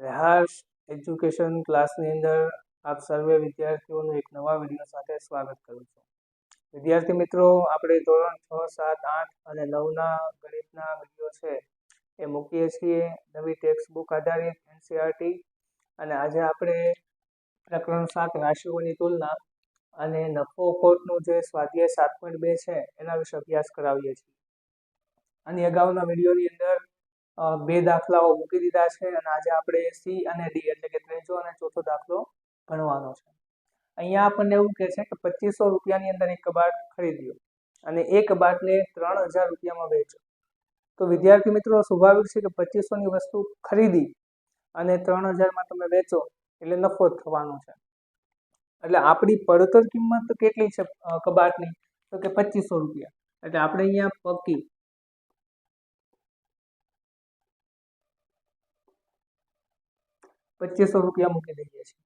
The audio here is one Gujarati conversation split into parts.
પ્રહાસ એજ્યુકેશન ક્લાસની અંદર આપ સર્વે વિદ્યાર્થીઓનું એક નવા વીડિયો સાથે સ્વાગત કરું છું. વિદ્યાર્થી મિત્રો, આપણે ધોરણ છ, સાત, આઠ અને નવના ગણિતના વીડિયો છે એ મૂકીએ છીએ. નવી ટેક્સ્ટ બુક આધારિત એનસીઆરટી અને આજે આપણે પ્રકરણ સાત રાશિઓની તુલના અને નફો ખોટનું જે સ્વાધ્યાય સાત પોઈન્ટ બે છે, એના વિશે અભ્યાસ કરાવીએ છીએ. આની અગાઉના વિડીયોની અંદર બે દાખલાઓ મૂકી દીધા છે અને આજે આપણે સી અને ડી એટલે કે ત્રીજો અને ચોથો દાખલો ભણવાનો છે. અહીંયા આપણને એવું કહે છે કે પચીસો રૂપિયાની અંદર એક કબાટ ખરીદ્યો અને એ કબાટને ત્રણ હજાર રૂપિયામાં વેચો. તો વિદ્યાર્થી મિત્રો, સ્વાભાવિક છે કે પચીસોની વસ્તુ ખરીદી અને ત્રણ હજારમાં તમે વેચો એટલે નફો થવાનો છે. એટલે આપણી પડતર કિંમત કેટલી છે કબાટની? તો કે પચીસો રૂપિયા. એટલે આપણે અહીંયા પક્કી પચીસો રૂપિયા મૂકી દઈએ છીએ.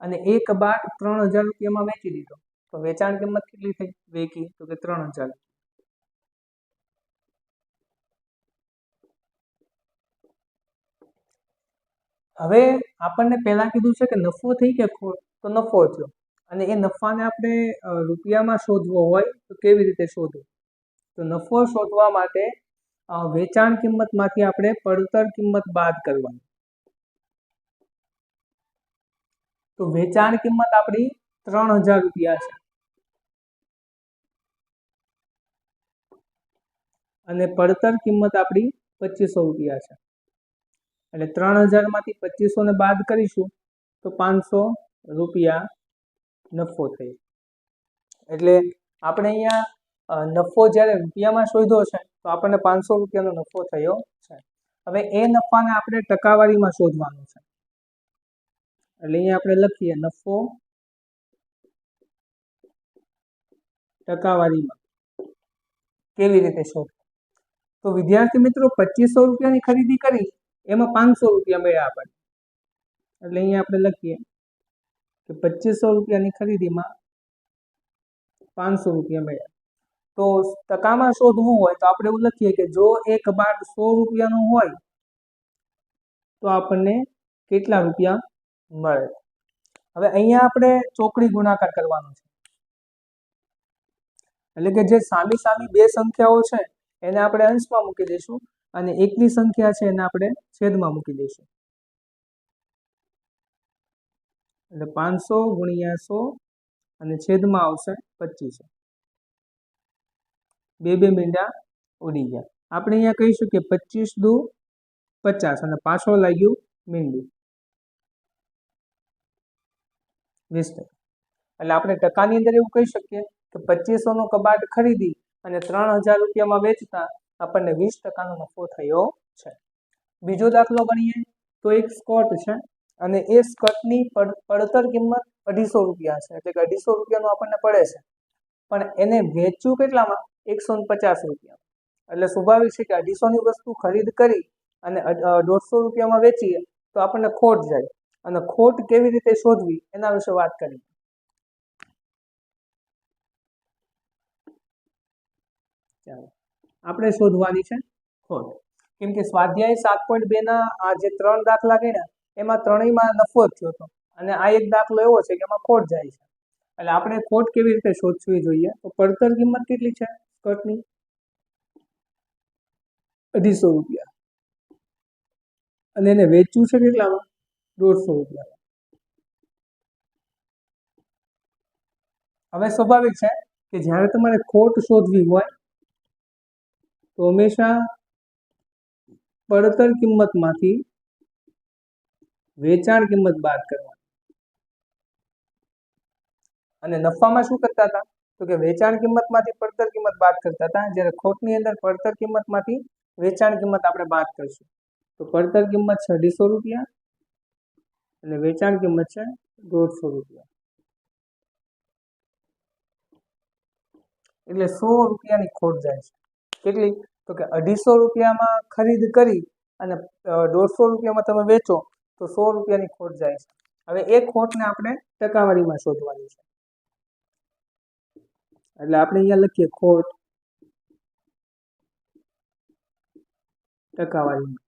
અને એ કબાટ ત્રણ હજાર રૂપિયામાં વેચી દીધો. તો વેચાણ કિંમત કેટલી થઈ? વેકી તો કે ત્રણ હજાર. હવે આપણને પહેલા કીધું છે કે નફો થઈ કે ખોટ? તો નફો થયો. અને એ નફાને આપણે રૂપિયામાં શોધવો હોય તો કેવી રીતે શોધવું તો નફો શોધવા માટે વેચાણ કિંમતમાંથી આપણે પડતર કિંમત બાદ કરવાની. તો વેચાણ કિંમત આપણી ત્રણ હજાર રૂપિયા છે. અને પડતર કિંમત આપણી પચીસો રૂપિયા છે. એટલે ત્રણ હજારમાંથી પચીસોને બાદ કરીશું તો પાંચસો રૂપિયા નફો થઈ એટલે આપણે અહીંયા નફો જ્યારે રૂપિયામાં શોધ્યો છે, તો આપણને પાંચસો રૂપિયાનો નફો થયો છે. હવે એ નફાને આપણે ટકાવારીમાં શોધવાનું છે. એટલે અહીંયા આપણે લખીએ નફો ટકાવારીમાં. કેવી રીતે શોધ તો વિદ્યાર્થી મિત્રો, પચીસો રૂપિયાની ખરીદી કરી, એમાં પાંચસો રૂપિયા મળ્યા આપણને એટલે અહીંયા આપણે લખીએ કે પચીસો રૂપિયાની ખરીદીમાં પાંચસો રૂપિયા મળ્યા. તો ટકામાં શોધવું હોય તો આપણે એવું લખીએ કે જો એક બાર સો રૂપિયાનું હોય, તો આપણને કેટલા રૂપિયા મળે. હવે અહીંયા આપણે ચોકડી ગુણાકાર કરવાનો છે. એટલે કે જે સામી સામી બે સંખ્યાઓ છે, એને આપણે અંશમાં મૂકી દઈશું અને એકની સંખ્યા છે એને આપણે છેદમાં મૂકી દઈશું. એટલે પાંચસો ગુણ્યા સો અને છેદમાં આવશે પચીસો. બે બે મીંડા ઉડી ગયા. આપણે અહીંયા કહીશું કે પચીસ દુ પચાસ અને પાછો લાગ્યું મીંડું. વીસ ટકા. એટલે આપણે ટકાની અંદર એવું કહી શકીએ કે પચીસોનો કબાટ ખરીદી અને ત્રણ હજાર રૂપિયામાં વેચતા આપણને વીસ ટકાનો નફો થયો છે. બીજો દાખલો ગણીએ તો એક સ્કર્ટ છે અને એ સ્કર્ટની પડ- પડતર કિંમત અઢીસો રૂપિયા છે. એટલે કે અઢીસો રૂપિયાનું આપણને પડે છે. પણ એને વેચવું કેટલામાં? એકસો પચાસ રૂપિયા. એટલે સ્વાભાવિક છે કે અઢીસોની વસ્તુ ખરીદ કરી અને દોઢસો રૂપિયામાં વેચીએ તો આપણને ખોટ જાય. અને ખોટ કેવી રીતે શોધવી એના વિશે વાત કરી. ચાલો. આપણે શોધવાની છે ખોટ. કેમ કે સ્વાધ્યાય સાત પોઈન્ટ બે ના આ જે ત્રણ દાખલા ગણ્યા, એમાં ત્રણેયમાં નફો થયો હતો. અને આ એક દાખલો એવો છે કે એમાં ખોટ જાય છે. એટલે આપણે ખોટ કેવી રીતે શોધવી જોઈએ? તો પડતર કિંમત કેટલી છે? સ્કર્ટની અઢીસો રૂપિયા. અને એને વેચવું છે કેટલામાં? દોઢસો રૂપિયા. હવે સ્વાભાવિક છે કે જ્યારે તમારે ખોટ શોધવી હોય, તો હંમેશા પડતર કિંમતમાંથી વેચાણ કિંમત બાદ કરવાની. અને નફામાં શું કરતા હતા? તો કે વેચાણ કિંમતમાંથી પડતર કિંમત બાદ કરતા હતા. જ્યારે ખોટની અંદર પડતર કિંમતમાંથી વેચાણ કિંમત આપણે બાદ કરીશું. તો પડતર કિંમત છે રૂપિયા અને વેચાણ કિંમત છે દોઢસો રૂપિયા. એટલે સો રૂપિયાની ખોટ જાય છે. કેટલી? તો કે અઢીસો રૂપિયામાં ખરીદ કરી અને દોઢસો રૂપિયામાં તમે વેચો, તો સો રૂપિયાની ખોટ જાય છે. હવે એ ખોટને આપણે ટકાવારીમાં શોધવાની છે. એટલે આપણે અહીંયા લખીએ ખોટ ટકાવારીમાં.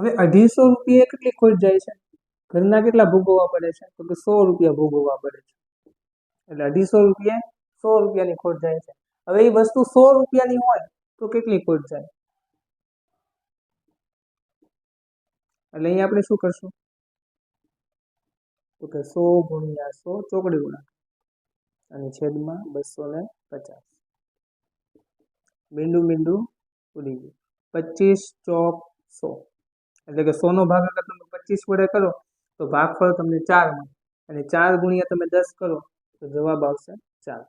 હવે અઢીસો રૂપિયા કેટલી ખોટ જાય છે? ઘરના કેટલા ભોગવવા પડે છે? તો કે સો રૂપિયા ભોગવવા પડે છે. એટલે અઢીસો રૂપિયા સો રૂપિયાની ખોટ જાય છે. હવે એ વસ્તુ સો રૂપિયાની હોય તો કેટલી ખોટ જાય? એટલે અહીંયા આપણે શું કરશું? તો કે સો ગુણ્યા સો ચોકડી ગુણા અને છેદમાં બસો ને પચાસ. મીંડું મીંડું ઉડી ગયું. પચીસ ચોક સો. એટલે કે સોનો ભાગાકાર તમે પચીસ વડે કરો, તો ભાગફળ તમને ચાર મળે. અને ચાર ગુણ્યા તમે દસ કરો, તો જવાબ આવશે ચાર.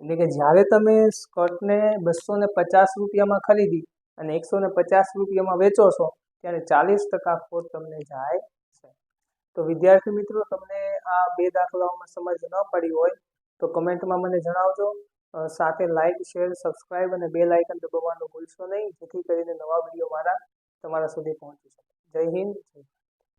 એટલે કે જ્યારે તમે સ્કર્ટને બસો ને પચાસ રૂપિયામાં ખરીદી અને એકસો ને પચાસ રૂપિયામાં વેચો છો, ત્યારે ચાલીસ ટકા ખોટ તમને જાય છે. તો વિદ્યાર્થી મિત્રો, તમને આ બે દાખલાઓમાં સમજ ન પડી હોય, તો કમેન્ટમાં મને જણાવજો. સાથે લાઇક શેર સબસ્ક્રાઇબ અને બેલ આઇકન દબાવવાનું ભૂલશો નહીં, જેથી કરીને નવા વીડિયો મારા તમારા સુધી પહોંચી શકે. જય હિન્દ